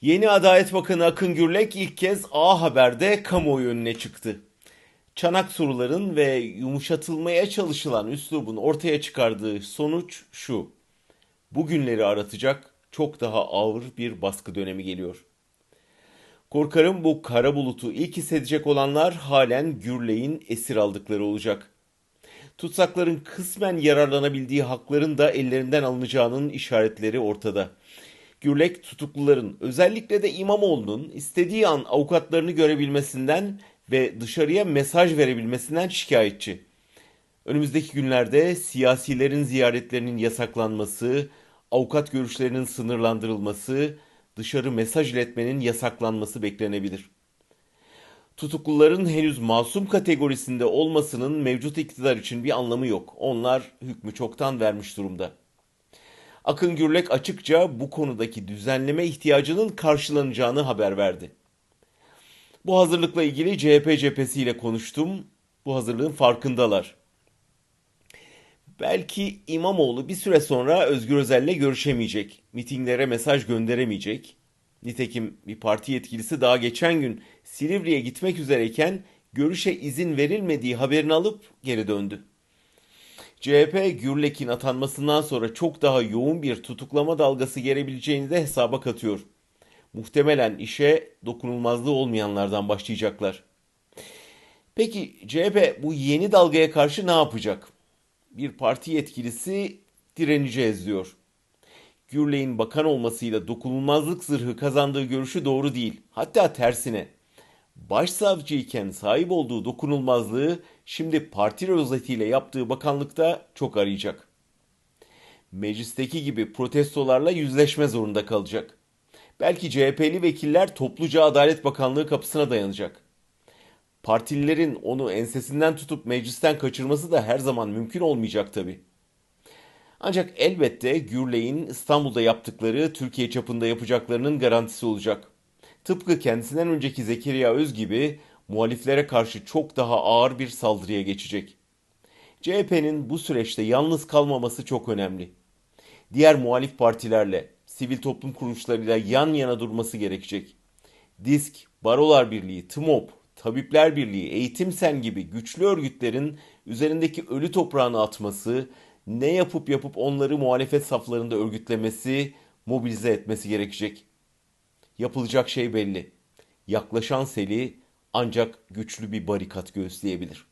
Yeni Adalet Bakanı Akın Gürlek ilk kez A Haber'de kamuoyu önüne çıktı. Çanak soruların ve yumuşatılmaya çalışılan üslubun ortaya çıkardığı sonuç şu. Bugünleri aratacak çok daha ağır bir baskı dönemi geliyor. Korkarım bu kara bulutu ilk hissedecek olanlar halen Gürlek'in esir aldıkları olacak. Tutsakların kısmen yararlanabildiği hakların da ellerinden alınacağının işaretleri ortada. Gürlek tutukluların özellikle de İmamoğlu'nun istediği an avukatlarını görebilmesinden ve dışarıya mesaj verebilmesinden şikayetçi. Önümüzdeki günlerde siyasilerin ziyaretlerinin yasaklanması, avukat görüşlerinin sınırlandırılması, dışarı mesaj iletmenin yasaklanması beklenebilir. Tutukluların henüz masum kategorisinde olmasının mevcut iktidar için bir anlamı yok. Onlar hükmü çoktan vermiş durumda. Akın Gürlek açıkça bu konudaki düzenleme ihtiyacının karşılanacağını haber verdi. Bu hazırlıkla ilgili CHP cephesiyle konuştum. Bu hazırlığın farkındalar. Belki İmamoğlu bir süre sonra Özgür Özel'le görüşemeyecek, mitinglere mesaj gönderemeyecek. Nitekim bir parti yetkilisi daha geçen gün Silivri'ye gitmek üzereyken görüşe izin verilmediği haberini alıp geri döndü. CHP Gürlek'in atanmasından sonra çok daha yoğun bir tutuklama dalgası gelebileceğini de hesaba katıyor. Muhtemelen işe dokunulmazlığı olmayanlardan başlayacaklar. Peki CHP bu yeni dalgaya karşı ne yapacak? Bir parti yetkilisi direneceğiz diyor. Gürley'in bakan olmasıyla dokunulmazlık zırhı kazandığı görüşü doğru değil. Hatta tersine. Başsavcı iken sahip olduğu dokunulmazlığı şimdi parti rozetiyle yaptığı bakanlıkta çok arayacak. Meclisteki gibi protestolarla yüzleşme zorunda kalacak. Belki CHP'li vekiller topluca Adalet Bakanlığı kapısına dayanacak. Partililerin onu ensesinden tutup meclisten kaçırması da her zaman mümkün olmayacak tabii. Ancak elbette Gürley'in İstanbul'da yaptıkları Türkiye çapında yapacaklarının garantisi olacak. Tıpkı kendisinden önceki Zekeriya Öz gibi muhaliflere karşı çok daha ağır bir saldırıya geçecek. CHP'nin bu süreçte yalnız kalmaması çok önemli. Diğer muhalif partilerle, sivil toplum kuruluşlarıyla yan yana durması gerekecek. DISK, Barolar Birliği, TMOP, Tabipler Birliği, Eğitim Sen gibi güçlü örgütlerin üzerindeki ölü toprağını atması, ne yapıp yapıp onları muhalefet saflarında örgütlemesi, mobilize etmesi gerekecek. Yapılacak şey belli. Yaklaşan seli ancak güçlü bir barikat göğüsleyebilir.